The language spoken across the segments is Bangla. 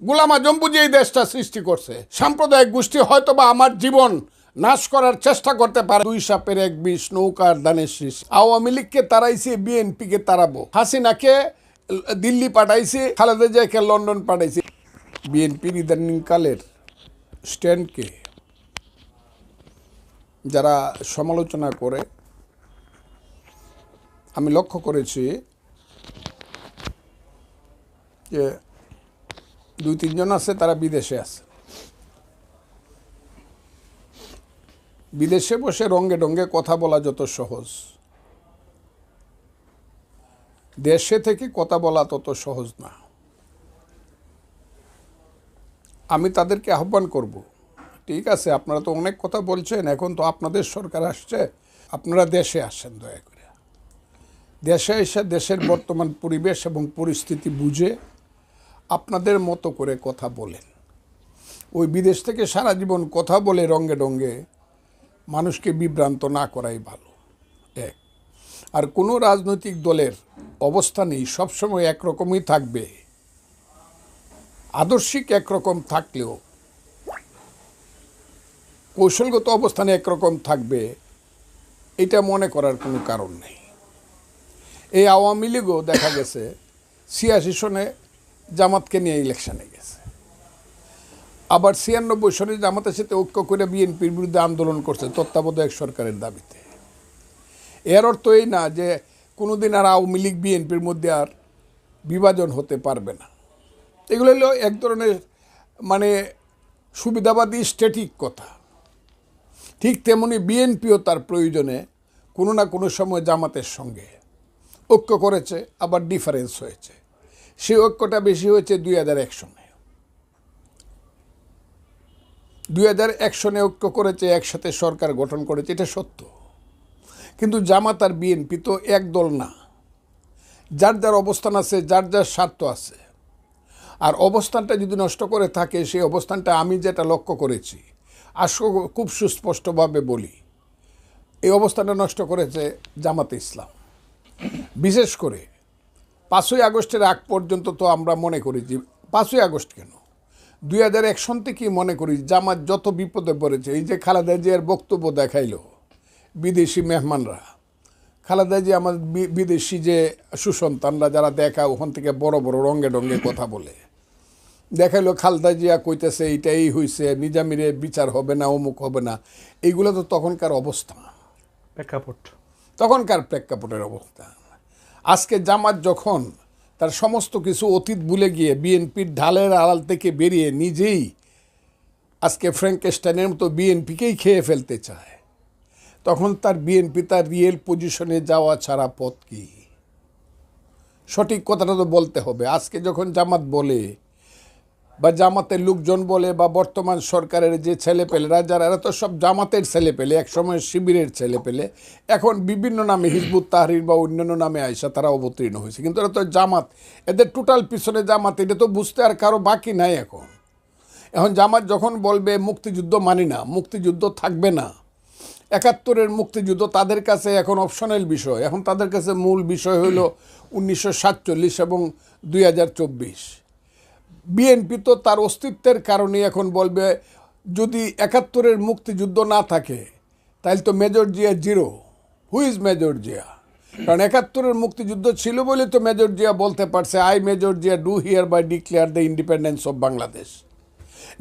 গোলাম আজম বুঝে এই দেশটা সৃষ্টি করছে। সাম্প্রদায়িক গোষ্ঠী হয়তো বা আমার জীবন নাশ করার চেষ্টা করতে পারে। দুই সাপের এক বিষ, নৌকার দানের শীষ। আওয়ামী লীগকে তারাইছে, বিএনপিকে তাড়াবো হাসিনাকে দিল্লি পাঠাইছে, খালেদা জিয়াকে লন্ডন পাঠাইছে। বিএনপির ইদানিংকালের স্ট্যান্ডকে যারা সমালোচনা করে, আমি লক্ষ্য করেছি যে দুই, তিনজন আছে, তারা বিদেশে আছে। বিদেশে বসে রঙ্গে ডঙ্গে কথা বলা যত সহজ। দেশে থেকে কথা বলা তত সহজ না। আমি তাদেরকে আহ্বান করব, ঠিক আছে, আপনারা তো অনেক কথা বলছেন, এখন তো আপনাদের সরকার আসছে, আপনারা দেশে আসেন দয়া করে। দেশে এসে দেশের বর্তমান পরিবেশ এবং পরিস্থিতি বুঝে আপনাদের মতো করে কথা বলেন। ওই বিদেশ থেকে সারা জীবন কথা বলে রঙ্গে ডঙ্গে মানুষকে বিভ্রান্ত না করাই ভালো। এক, আর কোনো রাজনৈতিক দলের অবস্থানেই সবসময় একরকমই থাকবে। আদর্শিক একরকম থাকলেও কৌশলগত অবস্থানে একরকম থাকবে, এটা মনে করার কোনো কারণ নেই। এই আওয়ামী লীগও দেখা গেছে ছিয়াশি সনে জামাতকে নিয়ে ইলেকশনে গেছে। আবার ছিয়ানব্বই সনে জামাতের সাথে ঐক্য করে বিএনপির বিরুদ্ধে আন্দোলন করছে তত্ত্বাবধায়ক সরকারের দাবিতে। এর অর্থ এই না যে কোনোদিন আর আওয়ামী লীগ বিএনপির মধ্যে আর বিভাজন হতে পারবে না। এগুলো হলো এক ধরনের মানে সুবিধাবাদী স্ট্যাটিক কথা। ঠিক তেমনি বিএনপিও তার প্রয়োজনে কোনো না কোনো সময় জামাতের সঙ্গে ঐক্য করেছে, আবার ডিফারেন্স হয়েছে। সেই ঐক্যটা বেশি হয়েছে দুই হাজার এক সনে। দুই হাজার এক সনে ঐক্য করেছে, একসাথে সরকার গঠন করেছে, এটা সত্য। কিন্তু জামাত আর বিএনপি তো এক দল না। যার যার অবস্থান আছে, যার যার স্বার্থ আছে। আর অবস্থানটা যদি নষ্ট করে থাকে, সেই অবস্থানটা আমি যেটা লক্ষ্য করেছি আসো খুব সুস্পষ্টভাবে বলি, এই অবস্থানটা নষ্ট করেছে জামাতে ইসলাম। বিশেষ করে পাঁচই আগস্টের আগ পর্যন্ত তো আমরা মনে করি যে পাঁচই আগস্ট কেন? দুই হাজার এক সন থেকেই মনে করি জামাত যত বিপদে পড়েছে এই যে খালেদা জিয়ার বক্তব্য দেখাইলো বিদেশি মেহমানরা খালেদা জি আমার বি- বিদেশি যে সুসন্তানরা যারা দেখা ওখান থেকে বড় বড় রঙে ডঙ্গে কথা বলে। দেখাইলো খালদা জিয়া কইতেছে এইটাই হইছে নিজামিরে বিচার হবে না অমুক হবে না। এইগুলো তো তখনকার অবস্থা। প্রেক্ষাপট। তখনকার প্রেক্ষাপটের অবস্থা। আজকে জামাত যখন তার সমস্ত কিছু অতীত ভুলে গিয়ে বিএনপির ঢালের আড়াল থেকে বেরিয়ে নিজেই আজকে ফ্র্যাঙ্কেস্টাইনের মতো বিএনপিকেই খেয়ে ফেলতে চায়, তখন তার বিএনপি তার রিয়েল পজিশনে যাওয়া ছাড়া পথ কী? সঠিক কথাটা তো বলতে হবে। আজকে যখন জামাত বলে বা জামাতের লোকজন বলে, বা বর্তমান সরকারের যে ছেলে ছেলেপেলেরা, যারা, এরা তো সব জামাতের ছেলে ছেলেপেলে, একসময় শিবিরের ছেলেপেলে। এখন বিভিন্ন নামে হিজবুত তাহরির বা অন্যান্য নামে আয়সা তারা অবতীর্ণ হয়েছে। কিন্তু এরা তো জামাত। এদের টোটাল পিছনে জামাত, এটা তো বুঝতে আর কারও বাকি নাই এখন। এখন জামাত যখন বলবে, মুক্তিযুদ্ধ মানি না, মুক্তিযুদ্ধ থাকবে না। একাত্তরের মুক্তিযুদ্ধ তাদের কাছে এখন অপশনাল বিষয়। এখন তাদের কাছে মূল বিষয় হইল উনিশশো সাতচল্লিশ এবং দুই হাজার চব্বিশ। বিএনপি তো তার অস্তিত্বের কারণে এখন বলবে, যদি একাত্তরের মুক্তিযুদ্ধ না থাকে তাহলে তো major Zia zero. Who is major Zia? কারণ একাত্তরের মুক্তিযুদ্ধ ছিল বলে তো মেজর জিয়া বলতে পারছে I major Zia do hereby declare the independence of Bangladesh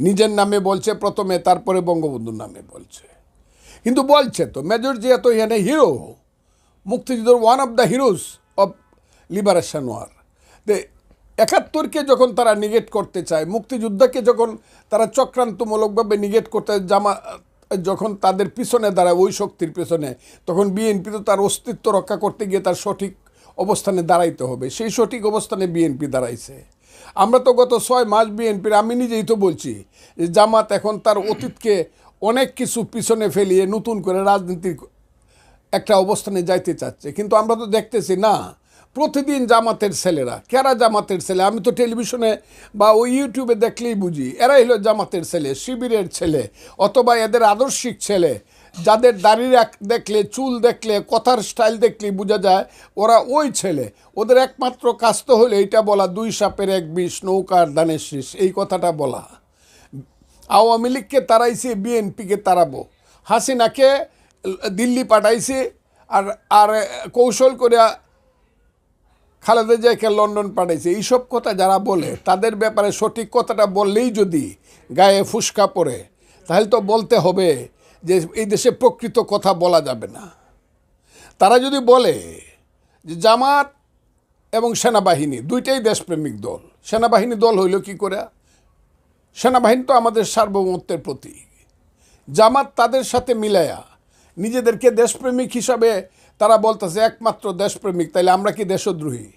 নিজের নামে বলছে, প্রথমে তারপরে বঙ্গবন্ধুর নামে বলছে। কিন্তু বলছে তো, মেজর জিয়া তো এখানে হিরো মুক্তিযুদ্ধের one of the heroes of liberation war একাত্তরকে যখন তারা নিগেট করতে চায়, মুক্তিযুদ্ধকে যখন তারা চক্রান্তমূলকভাবে নিগেট করতে জামা, যখন তাদের পিছনে দাঁড়ায়, ওই শক্তির পিছনে, তখন বিএনপি তো তার অস্তিত্ব রক্ষা করতে গিয়ে তার সঠিক অবস্থানে দাঁড়াইতে হবে। সেই সঠিক অবস্থানে বিএনপি দাঁড়াইছে। আমরা তো গত ছয় মাস বিএনপির, আমি নিজেই তো বলছি যে জামাত এখন তার অতীতকে অনেক কিছু পিছনে ফেলিয়ে নতুন করে রাজনীতির একটা অবস্থানে যাইতে চাচ্ছে। কিন্তু আমরা তো দেখতেছি, না প্রতিদিন জামাতের ছেলেরা, কেরা জামাতের ছেলে? আমি তো টেলিভিশনে বা ওই ইউটিউবে দেখলেই বুঝি এরা হলো জামাতের ছেলে, শিবিরের ছেলে, অথবা এদের আদর্শিক ছেলে। যাদের দাড়ি দেখলে, চুল দেখলে, কথার স্টাইল দেখলে বোঝা যায়, ওরা ওই ছেলে। ওদের একমাত্র কাজ তো হলো এইটা বলা, দুই সাপের এক বিষ নৌকার দানের শীষ, এই কথাটা বলা। আওয়ামী লীগকে তাড়াইছে বিএনপিকে তাড়াবো হাসিনাকে দিল্লি পাঠাইছে, আর আর কৌশল করে খালেদা জিয়াকে লন্ডন পাঠাইছে, এইসব কথা যারা বলে, তাদের ব্যাপারে সঠিক কথাটা বললেই যদি গায়ে ফুসকা পড়ে, তাহলে তো বলতে হবে যে এই দেশে প্রকৃত কথা বলা যাবে না। তারা যদি বলে যে জামাত এবং সেনাবাহিনী, দুইটাই দেশপ্রেমিক দল, সেনাবাহিনী দল হইল কি করে? সেনাবাহিনী তো আমাদের সার্বভৌমত্বের প্রতীক। জামাত তাদের সাথে মিলায়া নিজেদেরকে দেশপ্রেমিক হিসাবে তারা বলতেছে, একমাত্র দেশপ্রেমিক, তাইলে আমরা কি দেশদ্রোহী?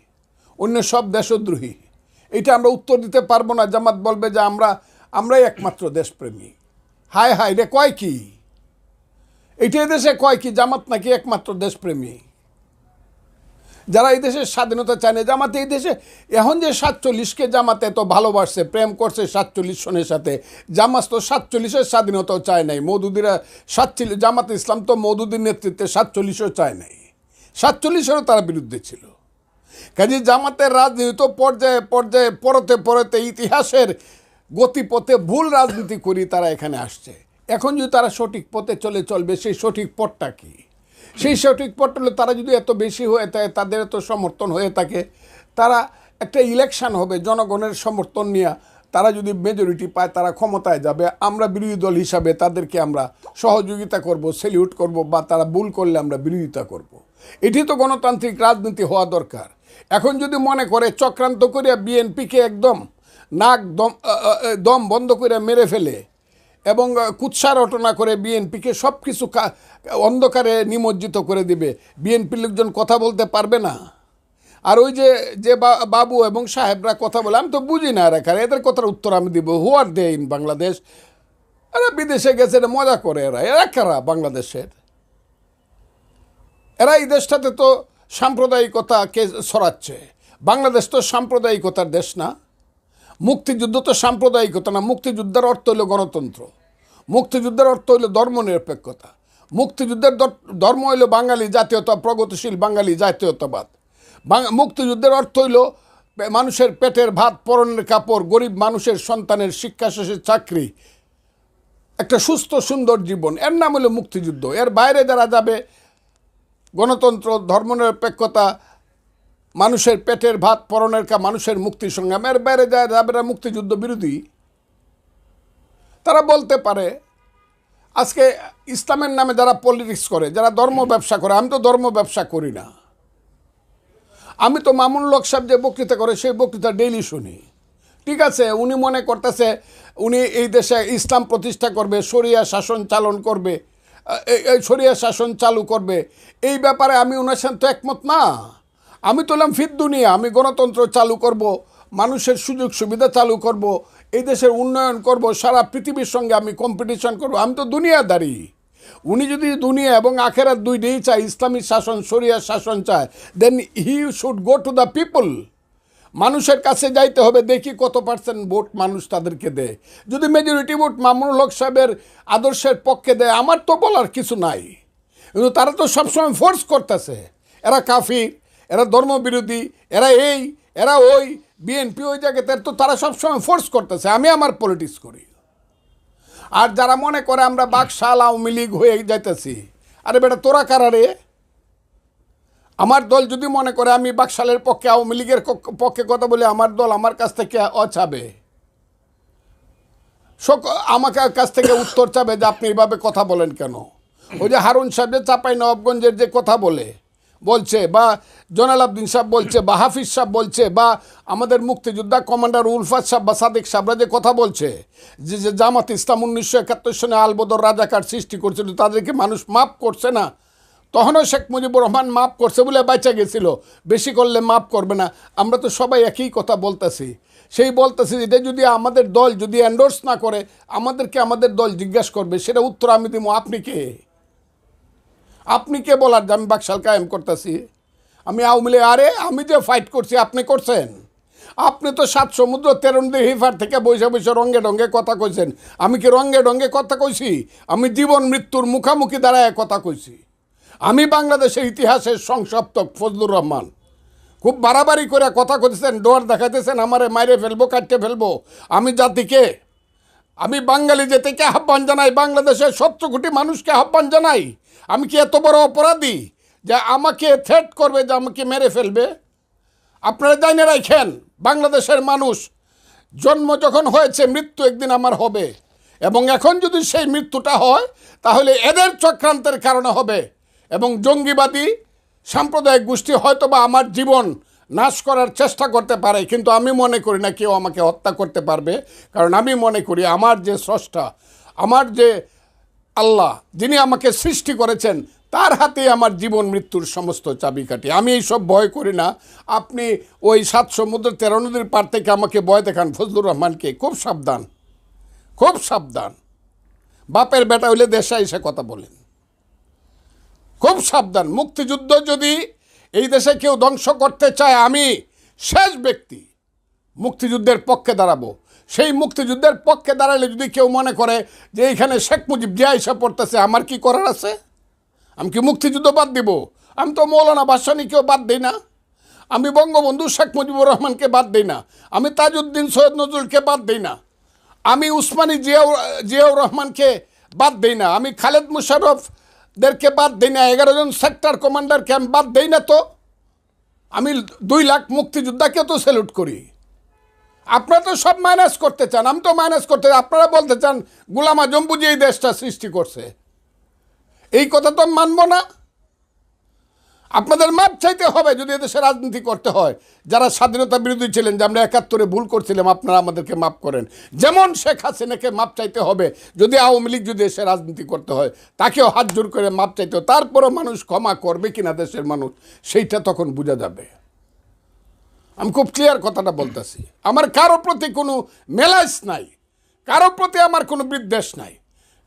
অন্য সব দেশদ্রোহী। এটা আমরা উত্তর দিতে পারব না। জামাত বলবে যে, আমরা, আমরাই একমাত্র দেশপ্রেমী হায় হায় রে কয় কি? এটাই দেশে কয় কি? জামাত নাকি একমাত্র দেশপ্রেমী যারা এই দেশের স্বাধীনতা চায় না, জামাতে এই দেশে, এখন যে সাতচল্লিশকে জামাতে এত ভালোবাসছে, প্রেম করছে সাতচল্লিশ সনের সাথে, জামাত তো সাতচল্লিশের স্বাধীনতাও চায় নাই, মৌদুদিরা সাতচল্লিশ জামাত ইসলাম তো মৌদুদির নেতৃত্বে সাতচল্লিশও চায় নাই, সাতচল্লিশেরও তারা বিরুদ্ধে ছিল। কাজে জামাতের রাজনীতি তো পর্যায়ে পর্যায়ে, পরতে পরতে ইতিহাসের গতিপথে ভুল রাজনীতি করি তারা এখানে আসছে। এখন যদি তারা সঠিক পথে চলে চলবে, সেই সঠিক পথটা কী? সেই সঠিক পটলে তারা যদি এত বেশি হয়ে থাকে, তাদের এত সমর্থন হয়ে থাকে, তারা একটা ইলেকশন হবে, জনগণের সমর্থন নিয়ে তারা যদি মেজরিটি পায়, তারা ক্ষমতায় যাবে আমরা বিরোধী দল হিসাবে তাদেরকে আমরা সহযোগিতা করব সেলিউট করব বা তারা ভুল করলে আমরা বিরোধিতা করব। এটি তো গণতান্ত্রিক রাজনীতি হওয়া দরকার এখন যদি মনে করে চক্রান্ত করিয়া বিএনপিকে একদম নাক দম দম বন্ধ করে মেরে ফেলে এবং কুৎসা রটনা করে বিএনপিকে সব কিছু অন্ধকারে নিমজ্জিত করে দিবে। বিএনপির লোকজন কথা বলতে পারবে না। আর ওই যে যে বাবু এবং সাহেবরা কথা বলে, আমি তো বুঝি না এরা এদের কথার উত্তর আমি দিব। হু আর দে ইন বাংলাদেশ এরা বিদেশে গেছে এটা মজা করে এরা। এরা কারা বাংলাদেশের? এরা এই দেশটাতে তো সাম্প্রদায়িকতাকে ছড়াচ্ছে। বাংলাদেশ তো সাম্প্রদায়িকতার দেশ না। মুক্তিযুদ্ধ তো সাম্প্রদায়িকতা না, মুক্তিযুদ্ধের অর্থ হইল গণতন্ত্র। মুক্তিযুদ্ধের অর্থ হইল ধর্মনিরপেক্ষতা। মুক্তিযুদ্ধের ধর্ম হইল বাঙালি জাতীয়তা, প্রগতিশীল বাঙালি জাতীয়তাবাদ। মুক্তিযুদ্ধের অর্থ হইল মানুষের পেটের ভাত, পরনের কাপড়, গরিব মানুষের সন্তানের শিক্ষা শেষের চাকরি। একটা সুস্থ, সুন্দর জীবন। এর নাম হলো মুক্তিযুদ্ধ। এর বাইরে যারা যাবে, গণতন্ত্র, ধর্মনিরপেক্ষতা মানুষের পেটের ভাত পরনের কা মানুষের মুক্তি সংগ্রামের বাইরে যায় যাবে না মুক্তিযুদ্ধ বিরোধী। তারা বলতে পারে, আজকে ইসলামের নামে যারা পলিটিক্স করে, যারা ধর্ম ব্যবসা করে, আমি তো ধর্ম ব্যবসা করি না। আমি তো মামুন লোক সাহেব যে বক্তৃতা করে, সেই বক্তৃতা ডেইলি শুনি। ঠিক আছে, উনি মনে করতেছে, উনি এই দেশে ইসলাম প্রতিষ্ঠা করবে, শরিয়া শাসন চালন করবে শরিয়া শাসন চালু করবে। এই ব্যাপারে আমি ওনার সাথে একমত না। আমি তোলাম ফির দুনিয়া, আমি গণতন্ত্র চালু করব, মানুষের সুযোগ সুবিধা চালু করব, এই দেশের উন্নয়ন করব, সারা পৃথিবীর সঙ্গে আমি কম্পিটিশন করব, আমি তো দুনিয়াদারি। উনি যদি দুনিয়া এবং আখেরাত দুইটাই চায়, ইসলামী শাসন, শরিয়া শাসন চায় then he should go to the people মানুষের কাছে যাইতে হবে, দেখি কত পার্সেন্ট ভোট মানুষ তাদেরকে দেয়। যদি মেজরিটি ভোট মামুনুল হক সাহেবের আদর্শের পক্ষে দেয়, আমার তো বলার কিছু নাই। কিন্তু তারা তো সবসময় ফোর্স করতেছে। এরা কাফির এরা ধর্মবিরোধী, এরা এই, এরা ওই বিএনপি ওই জায়গাতে তো তারা সবসময় ফোর্স করতেছে, আমি আমার পলিটিক্স করি। আর যারা মনে করে আমরা বাকশাল আওয়ামী লীগ হয়ে যাইতেছি, আরে বেটা তোরা কারা রে? আমার দল যদি মনে করে আমি বাকশালের পক্ষে আওয়ামী লীগের পক্ষে কথা বলি, আমার দল আমার কাছ থেকে অছাবে। শোক, আমাকে কাছ থেকে উত্তর চাবে যে আপনি এইভাবে কথা বলেন কেন? ওই যে হারুন সাহেব যে চাপাই নবাবগঞ্জের যে কথা বলে বলছে, বা জনাল আবদিন সাহেব বলছে, বা হাফিজ সাহেব বলছে, বা আমাদের মুক্তিযোদ্ধা কমান্ডার উলফাত সাহেব বা সাদিক সাহেবরা যে কথা বলছে, যে যে জামাত ইসলাম উনিশশো একাত্তর সনে আলবদর রাজাকার সৃষ্টি করছিল, তাদেরকে মানুষ মাফ করছে না। তখনও শেখ মুজিবুর রহমান মাফ করছে বলে বাঁচা গেছিল। বেশি করলে মাফ করবে না। আমরা তো সবাই একই কথা বলতেছি। সেই বলতেছি এটা যদি আমাদের দল যদি অ্যান্ডোর্স না করে, আমাদেরকে আমাদের দল জিজ্ঞাসা করবে, সেটা উত্তর আমি দিব। আপনি কে? আপনি কে বলার? যে আমি বাকশাল কায়েম করতেছি। আমি আওয়ামী লীগ আরে, আমি যে ফাইট করছি, আপনি করছেন? আপনি তো সাত সমুদ্র তেরুন্দি হিফার থেকে বৈশা বৈশা রঙ্গে ডঙ্গে কথা কইছেন। আমি কি রঙ্গে ডঙ্গে কথা কইছি? আমি জীবন মৃত্যুর মুখামুখি দাঁড়ায় কথা কইছি। আমি বাংলাদেশের ইতিহাসের সংসপ্তক ফজলুর রহমান। খুব বাড়াবাড়ি করে কথা কইতেছেন, ডোয়ার দেখাইতেছেন, আমারে মাইরে ফেলব, কাটতে ফেলব। আমি জাতিকে আমি বাঙালি জাতিকে আহ্বান জানাই, বাংলাদেশের সত্তর কোটি মানুষকে আহ্বান জানাই। আমি কি এত বড় অপরাধী যে আমাকে থ্রেট করবে যে আমাকে মেরে ফেলবে? আপনারা জানে রাখেন, বাংলাদেশের মানুষ জন্ম যখন হয়েছে, মৃত্যু একদিন আমার হবে। এবং এখন যদি সেই মৃত্যুটা হয়, তাহলে এদের চক্রান্তের কারণে হবে। এবং জঙ্গিবাদী সাম্প্রদায়িক গোষ্ঠী হয়তো বা আমার জীবন নাশ করার চেষ্টা করতে পারে, কিন্তু আমি মনে করি না কেউ আমাকে হত্যা করতে পারবে। কারণ আমি মনে করি আমার যে স্রষ্টা, আমার যে আল্লাহ, যিনি আমাকে সৃষ্টি করেছেন, তার হাতে আমার জীবন মৃত্যুর সমস্ত চাবিকাঠি। আমি এইসব ভয় করি না। আপনি ওই সাত সমুদ্র তেরো নদীর পার থেকে আমাকে ভয় দেখান, ফজলুর রহমানকে। খুব সাবধান। খুব সাবধান। বাপের বেটা হইলে দেশে এসে কথা বলেন। খুব সাবধান। মুক্তিযুদ্ধ যদি এই দেশে কেউ ধ্বংস করতে চায়, আমি শেষ ব্যক্তি। মুক্তিযুদ্ধের পক্ষে দাঁড়াবো। সেই মুক্তিযুদ্ধের পক্ষে দাঁড়ালে যদি কেউ মনে করে যে এইখানে শেখ মুজিব জিয়া এসে পড়তেছে, আমার কি করার আছে? আমি কি মুক্তিযুদ্ধ বাদ দিব? আমি তো মৌলানা বাসানিকেও বাদ দিই না। আমি বঙ্গবন্ধু শেখ মুজিবুর রহমানকে বাদ দিই না। আমি তাজউদ্দিন সৈয়দ নজরুলকে বাদ দিই না। আমি উসমানী জিয়াউ জিয়াউর রহমানকে বাদ দিই না। আমি খালেদ মুশারফদেরকে বাদ দিই না। এগারো জন সেক্টর কমান্ডারকে আমি বাদ দিই না তো। আমি দুই লাখ মুক্তিযোদ্ধাকে তো স্যালুট করি। আপনারা তো সব মাইনাস করতে চান, আমি তো মাইনাস করতে আপনারা বলতে চান, গুলাম আজম বুঝে এই দেশটা সৃষ্টি করছে। এই কথা তো মানবো না। আপনাদের মাপ চাইতে হবে যদি এদেশে রাজনীতি করতে হয়। যারা স্বাধীনতা বিরোধী ছিলেন, যে আমরা একাত্তরে ভুল করছিলাম, আপনারা আমাদেরকে মাপ করেন। যেমন শেখ হাসিনাকে মাপ চাইতে হবে, যদি আওয়ামী লীগ যদি এসে রাজনীতি করতে হয়, তাকেও হাত জোর করে মাপ চাইতে হবে। তারপরও মানুষ ক্ষমা করবে কিনা দেশের মানুষ, সেইটা তখন বোঝা যাবে। আমি খুব ক্লিয়ার কথাটা বলতেছি। আমার কারও প্রতি কোনো মেলাস নাই, কারও প্রতি আমার কোনো বিদ্বেষ নাই।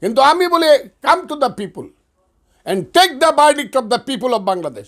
কিন্তু আমি বলি come to the people and take the verdict of the people of Bangladesh